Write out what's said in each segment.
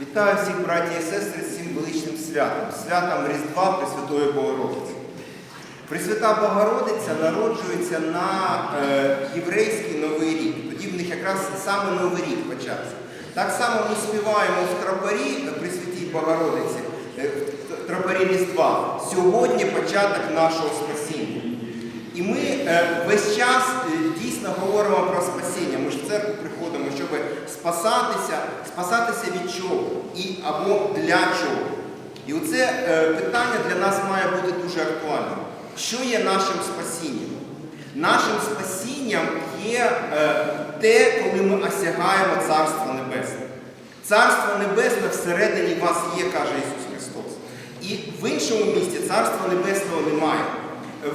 Вітаю всіх браті і сестри з цим величним святом, святом Різдва Пресвятої Богородиці. Пресвята Богородиця народжується на е, єврейський Новий рік. Тоді в них якраз саме Новий рік почався. Так само ми співаємо в тропарі е, Пресвятій Богородиці, е, в тропарі Різдва. Сьогодні початок нашого спасіння. І ми е, весь час е, дійсно говоримо про приходимо, щоб спасатися, спасатися від чого і або для чого. І оце е, питання для нас має бути дуже актуальним. Що є нашим спасінням? Нашим спасінням є е, те, коли ми осягаємо Царство Небесне. Царство Небесне всередині вас є, каже Ісус Христос. І в іншому місті Царства Небесного немає.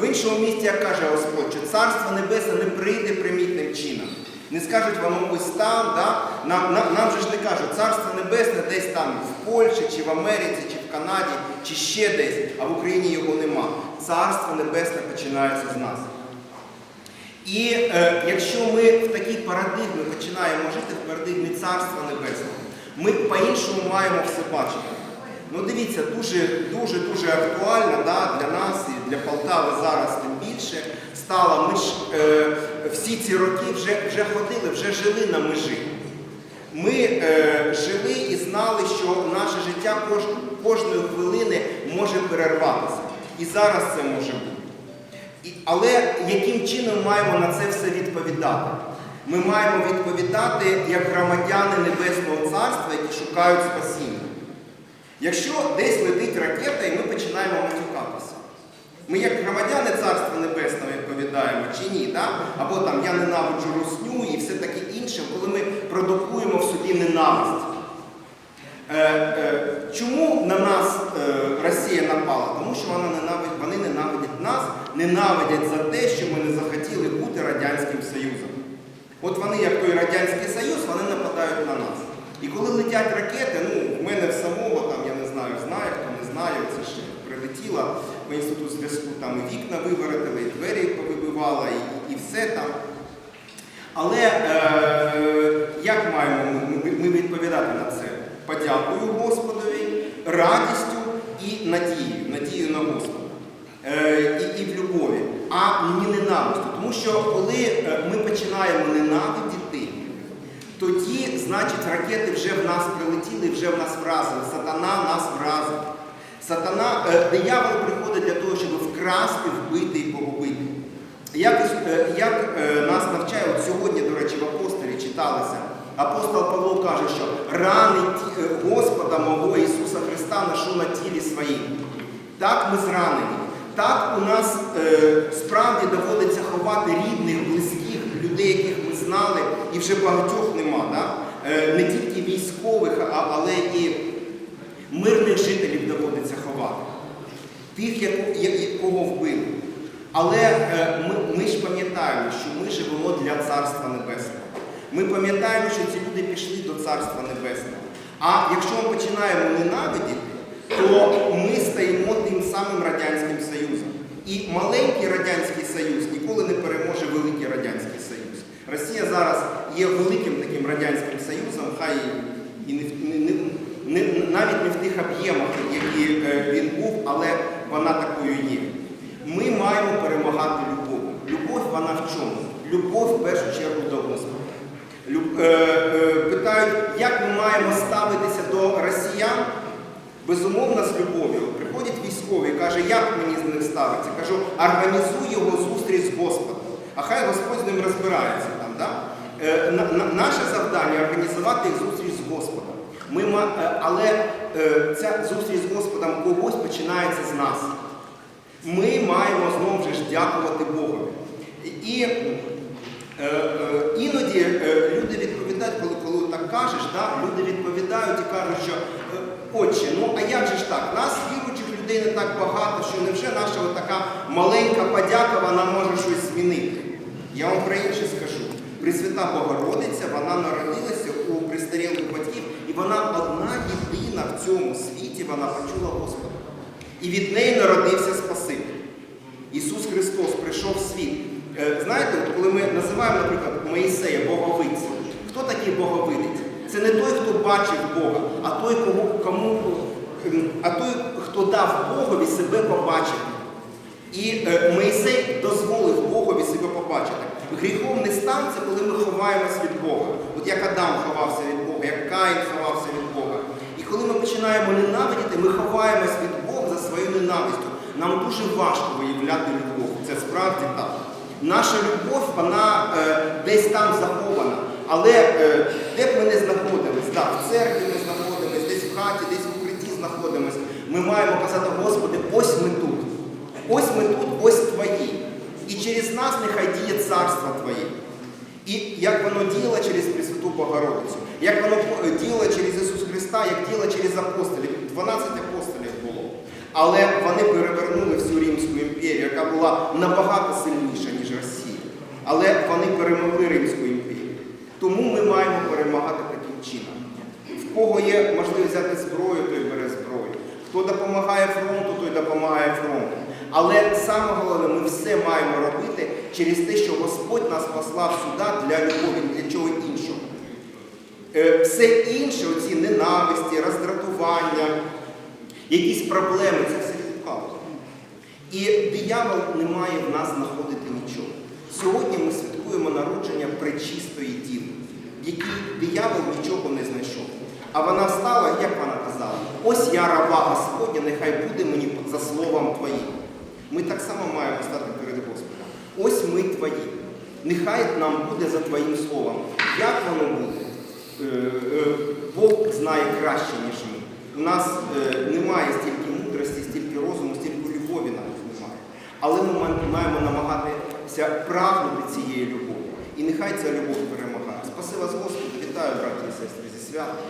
В іншому місті, як каже Господь, що Царство Небесне не прийде примітним чином. Не скажуть воно ось там, да? нам, нам, нам же ж не кажуть, Царство Небесне десь там в Польщі, чи в Америці, чи в Канаді, чи ще десь, а в Україні його нема. Царство Небесне починається з нас. І е, якщо ми в такій парадигмі починаємо жити, в парадигмі Царства Небесного, ми по-іншому маємо все бачити. Ну дивіться, дуже дуже дуже актуально да, для нас і для Полтави зараз тим більше стало. Ми ж е, всі ці роки вже, вже ходили, вже жили на межі. Ми е, жили і знали, що наше життя кож, кожної хвилини може перерватися. І зараз це може бути. І, але яким чином маємо на це все відповідати? Ми маємо відповідати як громадяни Небесного Царства, які шукають спасіння. Якщо десь летить ракета і ми починаємо матюкатися, ми як громадяни Царства Небесного відповідаємо чи ні, да? або там я ненавиджу русню і все таке інше, коли ми продукуємо в собі ненависть. Е, е, чому на нас е, Росія напала? Тому що вона ненавидить, вони ненавидять нас, ненавидять за те, що ми не захотіли бути Радянським Союзом. От вони, як той Радянський Союз, вони нападають на нас. І коли летять ракети, ну, в мене в самого, там, я не знаю, знає, хто не знає, це ще прилетіла в інститут зв'язку, там і вікна виворотили, і двері повибивала, і, і все там. Але е, як маємо ми, ми відповідати на це? Подякою Господові, радістю і надією, надією на Господа. Е, і, і в любові, а не ненавистю. Тому що коли е, ми починаємо ненавидіти, тоді, значить, ракети вже в нас прилетіли, вже в нас вразили. Сатана нас вразив. Сатана, е, диявол приходить для того, щоб вкрасти, вбити і погубити. Як, е, як е, нас навчає, от сьогодні, до речі, в апостолі читалося, апостол Павло каже, що ранить Господа мого Ісуса Христа ношу на тілі своїм. Так ми зранені. Так у нас справді доводиться ховати рідних, близьких, людей, яких ми знали, і вже багатьох нема. Да? Не тільки військових, але і мирних жителів доводиться ховати. Тих, якого вбили. Але е, ми, ми ж пам'ятаємо, що ми живемо для Царства Небесного. Ми пам'ятаємо, що ці люди пішли до Царства Небесного. А якщо ми починаємо ненавидіти, то ми стаємо тим самим Радянським Союзом. І маленький Радянський Союз ніколи не переможе великий Радянський Союз. Росія зараз є великим таким Радянським Союзом, хай і не, не, не, не- навіть не в тих об'ємах, які е, він був, але вона такою є. Ми маємо перемагати любов. Любов вона в чому? Любов в першу чергу до Господа. Люб- е, е, питають, як ми маємо ставитися до росіян? Безумовно, з любов'ю. Приходять військові і каже, як мені з ним ставитися? Кажу, організуй його зустріч з Господом. А хай Господь з ним розбирається там. Да? Е, на- на- наше завдання організувати їх зустріч. Ми, е, але е, ця зустріч з Господом когось починається з нас. Ми маємо знову ж дякувати Богові. І е, іноді люди відповідають, коли, коли так кажеш, да, люди відповідають і кажуть, що отче, ну а як же ж так? Нас віруючих людей не так багато, що невже наша така маленька подяка вона може щось змінити? Я вам про інше скажу. Пресвята Богородиця, вона народилася у престарілих батьків, вона одна єдина в цьому світі, вона почула Господа. І від неї народився Спаситель. Ісус Христос прийшов в світ. Е, Знаєте, коли ми називаємо, наприклад, Моїсея Боговицем, хто такий Боговидець? Це не той, хто бачив Бога, а той, кому, кому ем, а той, хто дав Богові себе побачити. І е, Моїсей дозволив Богові себе побачити. Гріхом не стан це коли ми ховаємось від Бога. От як Адам ховався від Бога, як Каїн ховався від Бога. І коли ми починаємо ненавидіти, ми ховаємось від Бога за своєю ненавистю. Нам дуже важко виявляти любов. Це справді так. Наша любов, вона е, десь там захована. Але е, де б ми не знаходились, так, в церкві ми знаходимось, десь в хаті, десь в укритті знаходимось, ми маємо казати, Господи, ось ми тут. Ось ми тут, ось твої. І через нас нехай діє царство Твоє. І як воно діяло через Пресвяту Богородицю, як воно е, діяло через Ісус Христа, як діяло через апостолів. 12 апостолів було. Але вони перевернули всю Римську імперію, яка була набагато сильніша, ніж Росія. Але вони перемогли Римську імперію. Тому ми маємо перемагати таким чином. В кого є можливість взяти зброю, той бере зброю. Хто допомагає фронту, той допомагає фронту. Але саме головне, ми все маємо через те, що Господь нас послав сюди для любові, для чого іншого. Е, Все інше, оці ненависті, роздратування, якісь проблеми, це все відпало. І диявол не має в нас знаходити нічого. Сьогодні ми святкуємо народження пречистої діви, в якій диявол нічого не знайшов. А вона стала, як вона казала, ось я раба Господня, нехай буде мені за словом Твоїм. Ми так само маємо стати перед Господом. Ось ми Твої. Нехай нам буде за Твоїм словом. Як воно буде? Е, е, Бог знає краще, ніж ми. У нас е, немає стільки мудрості, стільки розуму, стільки любові навіть немає. Але ми маємо намагатися прагнути цієї любові. І нехай ця любов перемагає. Спаси вас, Господи, вітаю, браті і сестри, зі святом.